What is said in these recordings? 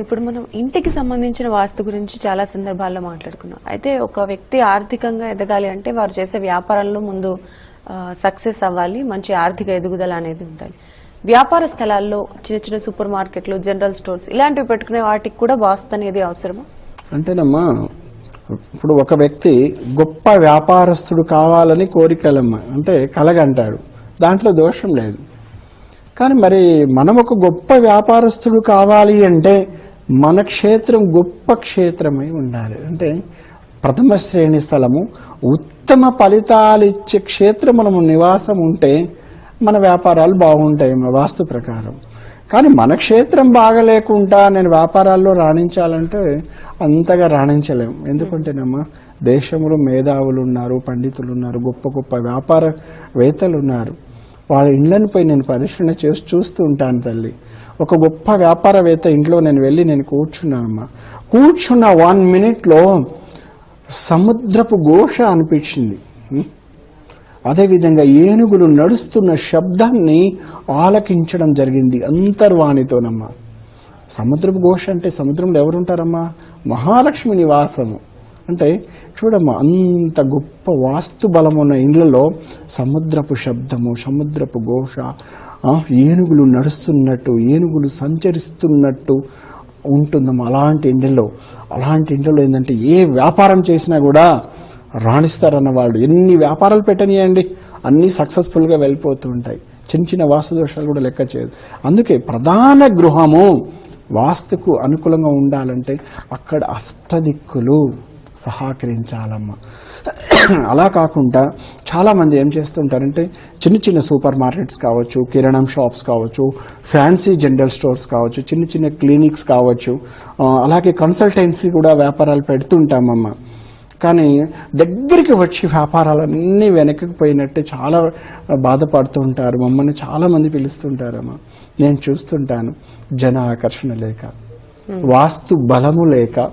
ఇప్పుడు మనం ఇంటికి సంబంధించిన వాస్తు గురించి చాలా సందర్భాల్లో మాట్లాడుకున్నాం. అయితే ఒక వ్యక్తి ఆర్థికంగా ఎదగాలి అంటే వారు చేసే వ్యాపారంలో ముందు సక్సెస్ అవ్వాలి మంచి ఆర్థిక ఎదుగుదల అనేది ఉండాలి. వ్యాపార స్థలాల్లో చిన్న చిన్న సూపర్ మార్కెట్లు జనరల్ స్టోర్స్ ఇలాంటివి పెట్టుకునే వాటికి కూడా వాస్తు అనేది అవసరమా? అంటేనమ్మా ఇప్పుడు ఒక వ్యక్తి గొప్ప వ్యాపారస్తుడు కావాలని కోరికలమ్మా. అంటే కలగంటాడు. దాంట్లో దోషం లేదు. కానీ మరి మనం ఒక గొప్ప వ్యాపారస్తుడు కావాలి అంటే మన క్షేత్రం గొప్ప క్షేత్రమై ఉండాలి. అంటే ప్రథమ శ్రేణి స్థలము ఉత్తమ ఫలితాలు ఇచ్చే క్షేత్రం మనము నివాసం ఉంటే మన వ్యాపారాలు బాగుంటాయి మన వాస్తు ప్రకారం. కానీ మన క్షేత్రం బాగలేకుండా నేను వ్యాపారాల్లో రాణించాలంటే అంతగా రాణించలేము. ఎందుకంటేనమ్మా దేశంలో మేధావులు ఉన్నారు పండితులు ఉన్నారు గొప్ప గొప్ప వ్యాపారవేత్తలు ఉన్నారు. వాళ్ళ ఇండ్లను పోయి నేను పరిశీలన చేసి చూస్తూ ఉంటాను తల్లి. ఒక గొప్ప వ్యాపారవేత్త ఇంట్లో నేను వెళ్ళి నేను కూర్చున్నానమ్మా. కూర్చున్న వన్ మినిట్లో సముద్రపు ఘోష అనిపించింది. అదేవిధంగా ఏనుగులు నడుస్తున్న శబ్దాన్ని ఆలకించడం జరిగింది అంతర్వాణితోనమ్మా. సముద్రపు ఘోష అంటే సముద్రంలో ఎవరుంటారమ్మా? మహాలక్ష్మి నివాసము. అంటే చూడమ్మా అంత గొప్ప వాస్తు బలం ఉన్న ఇండ్లలో సముద్రపు శబ్దము సముద్రపు ఘోష ఏనుగులు నడుస్తున్నట్టు ఏనుగులు సంచరిస్తున్నట్టు ఉంటుందమ్మా అలాంటి ఇండ్లలో. అలాంటి ఇండ్లలో ఏంటంటే ఏ వ్యాపారం చేసినా కూడా రాణిస్తారన్న వాళ్ళు ఎన్ని వ్యాపారాలు పెట్టనియండి? అన్ని సక్సెస్ఫుల్గా వెళ్ళిపోతూ ఉంటాయి. చిన్న చిన్న వాస్తు దోషాలు కూడా లెక్క చేయదు. అందుకే ప్రధాన గృహము వాస్తుకు అనుకూలంగా ఉండాలంటే అక్కడ అష్టదిక్కులు. సహకరించాలమ్మా. అలా కాకుండా చాలా మంది ఏం చేస్తుంటారంటే చిన్న చిన్న సూపర్ మార్కెట్స్ కావచ్చు కిరాణం షాప్స్ కావచ్చు ఫ్యాన్సీ జనరల్ స్టోర్స్ కావచ్చు చిన్న చిన్న క్లినిక్స్ కావచ్చు అలాగే కన్సల్టెన్సీ కూడా వ్యాపారాలు పెడుతుంటామమ్మా. కానీ దగ్గరికి వచ్చి వ్యాపారాలన్నీ వెనక్కి పోయినట్టే చాలా బాధపడుతూ ఉంటారు. మమ్మల్ని చాలా మంది పిలుస్తుంటారమ్మా. నేను చూస్తుంటాను జన ఆకర్షణ లేక వాస్తు బలము లేక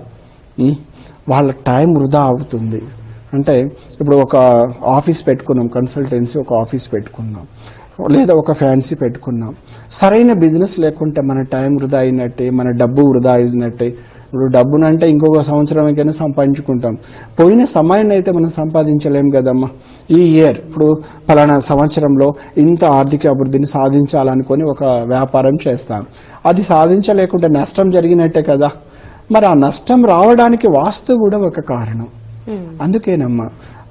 వాళ్ళ టైం వృధా అవుతుంది. అంటే ఇప్పుడు ఒక ఆఫీస్ పెట్టుకున్నాం కన్సల్టెన్సీ ఒక ఆఫీస్ పెట్టుకున్నాం లేదా ఒక ఫ్యాన్సీ పెట్టుకున్నాం. సరైన బిజినెస్ లేకుంటే మన టైం వృధా అయినట్టే మన డబ్బు వృధా అయినట్టే. ఇప్పుడు డబ్బునంటే ఇంకొక సంవత్సరంకైనా సంపాదించుకుంటాం. పోయిన సమయాన్ని అయితే మనం సంపాదించలేం కదమ్మా. ఈ ఇయర్ ఇప్పుడు ఫలానా సంవత్సరంలో ఇంత ఆర్థిక అభివృద్ధిని సాధించాలనుకొని ఒక వ్యాపారం చేస్తాం. అది సాధించలేకుంటే నష్టం జరిగినట్టే కదా. మరి ఆ నష్టం రావడానికి వాస్తు కూడా ఒక కారణం. అందుకేనమ్మా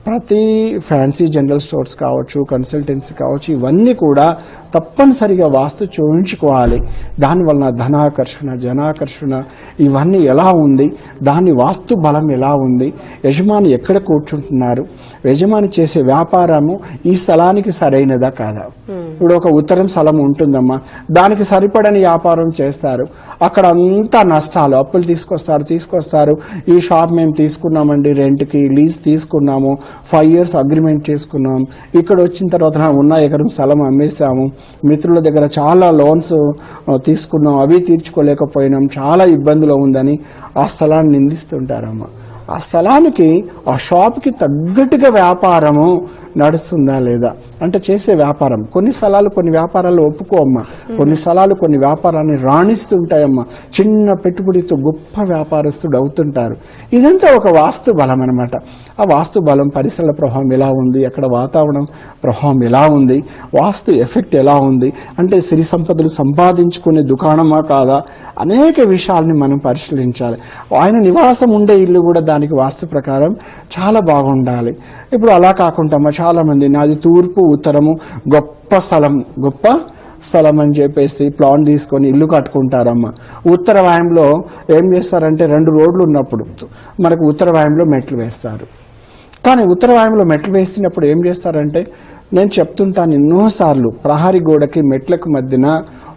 ప్రతి ఫ్యాన్సీ జనరల్ స్టోర్స్ కావచ్చు కన్సల్టెన్సీ కావచ్చు ఇవన్నీ కూడా తప్పనిసరిగా వాస్తు చూయించుకోవాలి. దానివలన ధనాకర్షణ జనాకర్షణ ఇవన్నీ ఎలా ఉంది దాని వాస్తు బలం ఎలా ఉంది యజమాని ఎక్కడ కూర్చుంటున్నారు యజమాని చేసే వ్యాపారము ఈ స్థలానికి సరైనదా కాదా? ఇప్పుడు ఒక ఉత్తరం స్థలం ఉంటుందమ్మా దానికి సరిపడని వ్యాపారం చేస్తారు అక్కడ అంతా నష్టాలు అప్పులు తీసుకొస్తారు తీసుకొస్తారు ఈ షాప్ మేము తీసుకున్నామండి రెంట్కి లీజ్ తీసుకున్నాము ఫైవ్ ఇయర్స్ అగ్రిమెంట్ చేసుకున్నాం. ఇక్కడ వచ్చిన తర్వాత ఉన్న ఎకరం స్థలం అమ్మేసాము మిత్రుల దగ్గర చాలా లోన్స్ తీసుకున్నాం. అవి తీర్చుకోలేకపోయినాం. చాలా ఇబ్బందులు ఉందని ఆ స్థలాన్ని నిందిస్తుంటారమ్మా. ఆ స్థలానికి ఆ షాప్కి తగ్గట్టుగా వ్యాపారము నడుస్తుందా లేదా? అంటే చేసే వ్యాపారం. కొన్ని స్థలాలు కొన్ని వ్యాపారాలు ఒప్పుకోమ్మా కొన్ని స్థలాలు కొన్ని వ్యాపారాన్ని రాణిస్తుంటాయమ్మా. చిన్న పెట్టుబడితో గొప్ప వ్యాపారస్తుడు అవుతుంటారు. ఇదంతా ఒక వాస్తు బలం అనమాట ఆ వాస్తు బలం పరిసర ప్రభావం ఎలా ఉంది? అక్కడ వాతావరణం ప్రభావం ఎలా ఉంది? వాస్తు ఎఫెక్ట్ ఎలా ఉంది? అంటే సిరి సంపదలు సంపాదించుకునే దుకాణమా కాదా? అనేక విషయాల్ని మనం పరిశీలించాలి. ఆయన నివాసం ఉండే ఇల్లు కూడా దానికి వాస్తు ప్రకారం చాలా బాగుండాలి. ఇప్పుడు అలా కాకుండా చాలామంది చాలా మంది నాది తూర్పు ఉత్తరము గొప్ప స్థలం గొప్ప స్థలం అని చెప్పేసి ప్లాన్ తీసుకొని ఇల్లు కట్టుకుంటారమ్మా. ఉత్తర వాయంలో ఏం చేస్తారంటే రెండు రోడ్లు ఉన్నప్పుడు మనకు ఉత్తర వాయంలో మెట్లు వేస్తారు. కానీ ఉత్తర వాయువులో మెట్లు వేసినప్పుడు ఏం చేస్తారంటే నేను చెప్తుంటాను ఎన్నోసార్లు ప్రహరీ గోడకి మెట్లకు మధ్యన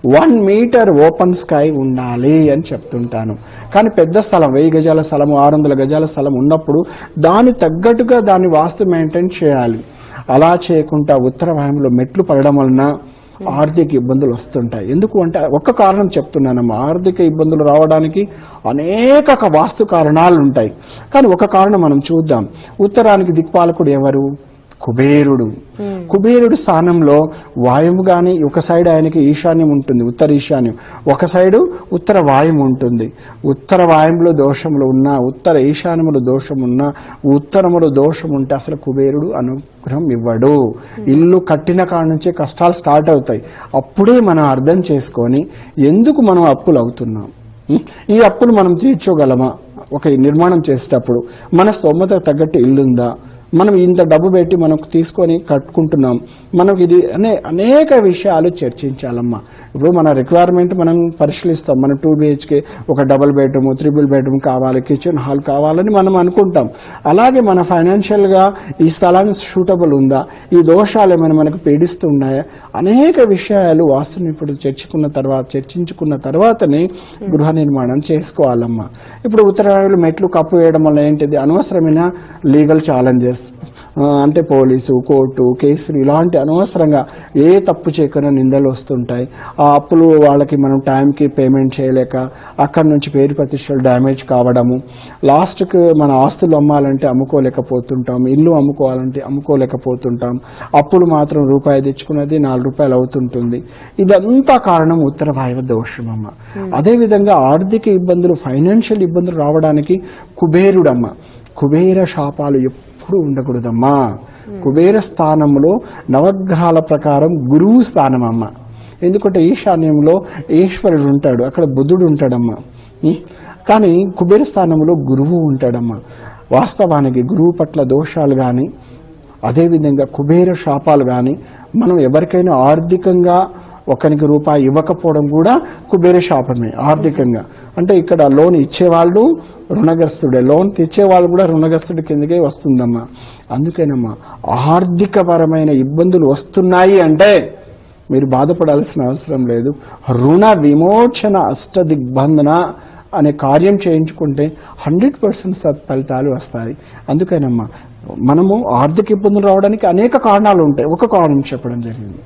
వన్ మీటర్ ఓపెన్ స్కై ఉండాలి అని చెప్తుంటాను. కానీ పెద్ద స్థలం వెయ్యి గజాల స్థలం ఆరు వందల గజాల స్థలం ఉన్నప్పుడు దాని తగ్గట్టుగా దాన్ని వాస్తు మెయింటైన్ చేయాలి. అలా చేయకుండా ఉత్తర వాయువులో మెట్లు పడడం వలన ఆర్థిక ఇబ్బందులు వస్తుంటాయి. ఎందుకు అంటే ఒక్క కారణం చెప్తున్నానమ్మా. ఆర్థిక ఇబ్బందులు రావడానికి అనేక వాస్తు కారణాలు ఉంటాయి. కానీ ఒక కారణం మనం చూద్దాం. ఉత్తరానికి దిక్పాలకుడు ఎవరు? కుబేరుడు. కుబేరుడు స్థానంలో వాయువు గాని ఒక సైడ్ ఆయనకి ఈశాన్యం ఉంటుంది ఉత్తర ఈశాన్యం. ఒక సైడు ఉత్తర వాయువు ఉంటుంది. ఉత్తర వాయువులో దోషములు ఉన్నా ఉత్తర ఈశాన్యములు దోషం ఉన్నా ఉత్తరములు దోషం ఉంటే అసలు కుబేరుడు అనుగ్రహం ఇవ్వడు. ఇల్లు కట్టిన కాడ నుంచే కష్టాలు స్టార్ట్ అవుతాయి. అప్పుడే మనం అర్థం చేసుకొని ఎందుకు మనం అప్పులు అవుతున్నాం? ఈ అప్పులు మనం తీర్చోగలమా? ఒక నిర్మాణం చేసేటప్పుడు మన స్తోమత తగ్గట్టు ఇల్లుందా? మనం ఇంత డబ్బు పెట్టి మనకు తీసుకొని కట్టుకుంటున్నాం. మనకు ఇది అనే అనేక విషయాలు చర్చించాలమ్మా. ఇప్పుడు మన రిక్వైర్మెంట్ మనం పరిశీలిస్తాం. మన టూ బిహెచ్కే ఒక డబుల్ బెడ్రూమ్ త్రిబుల్ బెడ్రూమ్ కావాలి కిచెన్ హాల్ కావాలని మనం అనుకుంటాం. అలాగే మన ఫైనాన్షియల్గా ఈ స్థలానికి సూటబుల్ ఉందా? ఈ దోషాలు ఏమైనా మనకు పీడిస్తున్నాయా? అనేక విషయాలు వాస్తుని ఇప్పుడు చర్చకున్న తర్వాత చర్చించుకున్న తర్వాతనే గృహ నిర్మాణం చేసుకోవాలమ్మా. ఇప్పుడు ఉత్తరాయణలు మెట్లు కప్పు వేయడం వల్ల ఏంటిది? అనవసరమైన లీగల్ ఛాలెంజెస్ అంటే పోలీసు కోర్టు కేసులు ఇలాంటి అనవసరంగా ఏ తప్పు చేయకుండా నిందలు వస్తుంటాయి. ఆ అప్పులు వాళ్ళకి మనం టైంకి పేమెంట్ చేయలేక అక్కడి నుంచి పేరు ప్రతిష్టలు డ్యామేజ్ కావడము. లాస్ట్కి మన ఆస్తులు అమ్మాలంటే అమ్ముకోలేకపోతుంటాం. ఇల్లు అమ్ముకోవాలంటే అమ్ముకోలేకపోతుంటాం. అప్పులు మాత్రం రూపాయి తెచ్చుకున్నది నాలుగు రూపాయలు అవుతుంటుంది. ఇదంతా కారణం ఉత్తర వాయువ దోషం అమ్మ. అదే విధంగా ఆర్థిక ఇబ్బందులు ఫైనాన్షియల్ ఇబ్బందులు రావడానికి కుబేరుడమ్మ. కుబేర శాపాలు ఎప్పుడు ఉండకూడదమ్మా. కుబేర స్థానంలో నవగ్రహాల ప్రకారం గురువు స్థానం అమ్మ ఎందుకంటే ఈశాన్యంలో ఈశ్వరుడు ఉంటాడు అక్కడ బుద్ధుడు ఉంటాడమ్మా. కానీ కుబేర స్థానంలో గురువు ఉంటాడమ్మా. వాస్తవానికి గురువు పట్ల దోషాలు కానీ అదేవిధంగా కుబేర శాపాలు కానీ మనం ఎవరికైనా ఆర్థికంగా ఒకరికి రూపాయి ఇవ్వకపోవడం కూడా కుబేర శాపమే ఆర్థికంగా. అంటే ఇక్కడ లోన్ ఇచ్చేవాళ్ళు రుణగ్రస్తుడే. లోన్ తెచ్చేవాళ్ళు కూడా రుణగ్రస్తుడి కిందకే వస్తుందమ్మా. అందుకేనమ్మా ఆర్థికపరమైన ఇబ్బందులు వస్తున్నాయి అంటే మీరు బాధపడాల్సిన అవసరం లేదు. రుణ విమోచన అష్టదిగ్బంధన అనే కార్యం చేయించుకుంటే హండ్రెడ్ పర్సెంట్ సత్ఫలితాలు వస్తాయి. అందుకనమ్మా మనము ఆర్థిక ఇబ్బందులు రావడానికి అనేక కారణాలు ఉంటాయి. ఒక కారణం చెప్పడం జరిగింది.